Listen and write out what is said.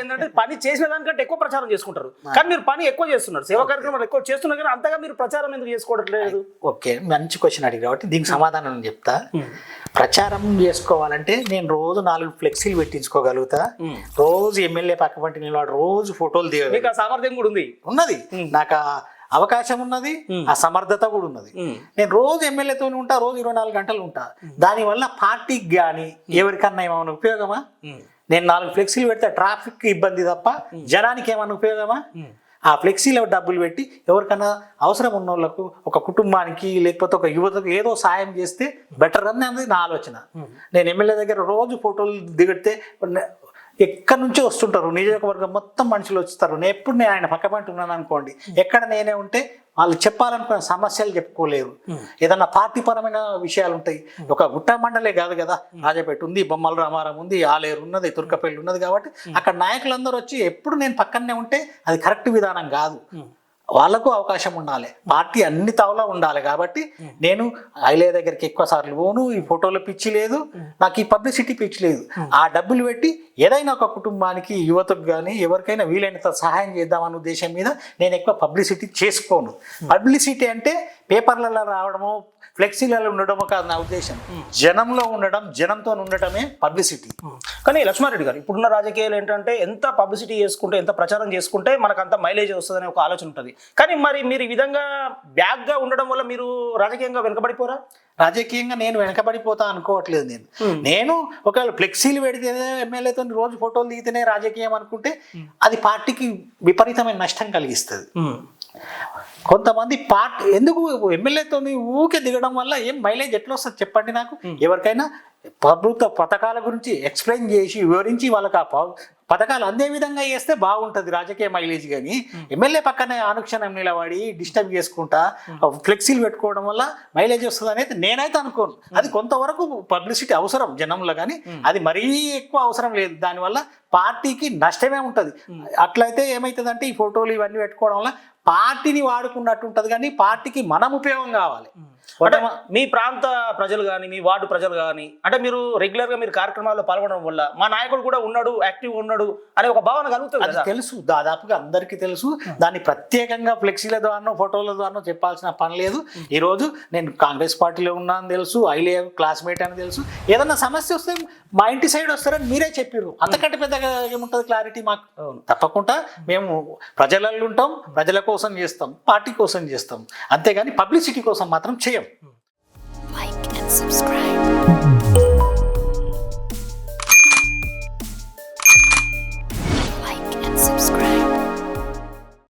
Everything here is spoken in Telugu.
ఏంటంటే పని చేసిన దానికంటే ఎక్కువ ప్రచారం చేసుకుంటారు. కానీ మీరు పని ఎక్కువ చేస్తున్నారు. సేవా కార్యక్రమాలు ఎక్కువ చేస్తున్నారు కానీ అంతగా మీరు ప్రచారం ఎందుకు చేసుకోవట్లేదు? ఓకే మంచి క్వశ్చన్ అడిగి కాబట్టి దీనికి సమాధానం నేను చెప్తా. ప్రచారం చేసుకోవాలంటే నేను రోజు నాలుగు ఫ్లెక్సీలు పెట్టించుకోగలుగుతా. రోజు ఎమ్మెల్యే పక్కపంటి నిలబడి రోజు ఫోటోలు దిగ మీకు ఆ సామర్థ్యం కూడా ఉంది. ఉన్నది. నాకు ఆ అవకాశం ఉన్నది ఆ సమర్థత కూడా ఉన్నది. నేను రోజు ఎమ్మెల్యేతో ఉంటా రోజు ఇరవై నాలుగు గంటలు ఉంటా. దానివల్ల పార్టీకి కానీ ఎవరికన్నా ఏమైనా ఉపయోగమా? నేను నాలుగు ఫ్లెక్సీలు పెడితే ట్రాఫిక్ ఇబ్బంది తప్ప జనానికి ఏమైనా ఉపయోగమా? ఆ ఫ్లెక్సీలో డబ్బులు పెట్టి ఎవరికన్నా అవసరం ఉన్న వాళ్ళకు ఒక కుటుంబానికి లేకపోతే ఒక యువతకు ఏదో సాయం చేస్తే బెటర్ అని అనేది నా ఆలోచన. నేను ఎమ్మెల్యే దగ్గర రోజు ఫోటోలు దిగితే ఎక్కడి నుంచో వస్తుంటారు. నియోజకవర్గం మొత్తం మనుషులు వస్తారు. నేను ఎప్పుడు నేను ఆయన పక్కపంటి ఉన్నాను అనుకోండి. ఎక్కడ నేనే ఉంటే వాళ్ళు చెప్పాలనుకున్న సమస్యలు చెప్పుకోలేరు. ఏదన్నా పార్టీ పరమైన విషయాలు ఉంటాయి. ఒక గుట్ట మండలే కాదు కదా. రాజపేట ఉంది బొమ్మల రామారం ఉంది ఆలేరు ఉన్నది తుర్కపల్లి ఉన్నది కాబట్టి అక్కడ నాయకులందరూ వచ్చి ఎప్పుడు నేను పక్కనే ఉంటే అది కరెక్ట్ విధానం కాదు. వాళ్ళకు అవకాశం ఉండాలి. పార్టీ అన్ని తావులా ఉండాలి కాబట్టి నేను ఐలే దగ్గరికి ఎక్కువ సార్లు పోను ఈ ఫోటోలు పిచ్చి లేదు నాకు ఈ పబ్లిసిటీ పిచ్చి లేదు. ఆ డబ్బులు పెట్టి ఏదైనా ఒక కుటుంబానికి యువతకు కానీ ఎవరికైనా వీలైనంత సహాయం చేద్దామన్న ఉద్దేశం మీద నేను ఎక్కువ పబ్లిసిటీ చేసుకోను. పబ్లిసిటీ అంటే పేపర్లలో రావడము ఫ్లెక్సీలలో ఉండడమో కాదు నా ఉద్దేశం. జనంలో ఉండడం జనంతో ఉండటమే పబ్లిసిటీ. కానీ లక్ష్మారెడ్డి గారు ఇప్పుడున్న రాజకీయాలు ఏంటంటే ఎంత పబ్లిసిటీ చేసుకుంటే ఎంత ప్రచారం చేసుకుంటే మనకు అంత మైలేజ్ వస్తుందనే ఒక ఆలోచన ఉంటుంది. కానీ మరి మీరు ఈ విధంగా బ్యాగ్గా ఉండడం వల్ల మీరు రాజకీయంగా వెనుకబడిపోరా? రాజకీయంగా నేను వెనకబడిపోతా అనుకోవట్లేదు నేను. నేను ఒకవేళ ఫ్లెక్సీలు పెడితేనే ఎమ్మెల్యేతో రోజు ఫోటోలు దిగితేనే రాజకీయం అనుకుంటే అది పార్టీకి విపరీతమైన నష్టం కలిగిస్తుంది. కొంతమంది పార్టీ ఎందుకు ఎమ్మెల్యేతో ఊకే దిగడం వల్ల ఏం మైలేజ్ ఎట్లా వస్తుంది చెప్పండి నాకు? ఎవరికైనా ప్రభుత్వ పథకాల గురించి ఎక్స్ప్లెయిన్ చేసి వివరించి వాళ్ళకి ఆ పథకాలు అందే విధంగా చేస్తే బాగుంటుంది రాజకీయ మైలేజ్ కానీ ఎమ్మెల్యే పక్కనే అనుక్షణం నిలబడి డిస్టర్బ్ చేసుకుంటా ఫ్లెక్సీలు పెట్టుకోవడం వల్ల మైలేజ్ వస్తుంది అనేది నేనైతే అనుకోను. అది కొంతవరకు పబ్లిసిటీ అవసరం జనంలో కానీ అది మరీ ఎక్కువ అవసరం లేదు. దానివల్ల పార్టీకి నష్టమే ఉంటుంది. అట్లయితే ఏమవుతుందంటే ఈ ఫోటోలు ఇవన్నీ పెట్టుకోవడం వల్ల పార్టీని వాడుకున్నట్టు ఉంటుంది కానీ పార్టీకి మనం ఉపయోగం కావాలి. అంటే మీ ప్రాంత ప్రజలు కానీ మీ వార్డు ప్రజలు కానీ అంటే మీరు రెగ్యులర్గా మీరు కార్యక్రమాల్లో పాల్గొనడం వల్ల మా నాయకుడు కూడా ఉన్నాడు యాక్టివ్ ఉన్నాడు అనే ఒక భావన కలుగుతుంది తెలుసు. దాదాపుగా అందరికీ తెలుసు. దాన్ని ప్రత్యేకంగా ఫ్లెక్సీల ద్వారానో ఫోటోల ద్వారానో చెప్పాల్సిన పని లేదు. ఈ రోజు నేను కాంగ్రెస్ పార్టీలో ఉన్నాను తెలుసు ఐలే క్లాస్మేట్ అని తెలుసు. ఏదన్నా సమస్య వస్తే మా ఇంటి సైడ్ వస్తారని మీరే చెప్పారు అంతకంటే పెద్దగా ఏముంటుంది క్లారిటీ మాకు? తప్పకుండా మేము ప్రజలలో ఉంటాం ప్రజల కోసం చేస్తాం పార్టీ కోసం చేస్తాం. అంతేగాని పబ్లిసిటీ కోసం మాత్రం చేయం. Like and subscribe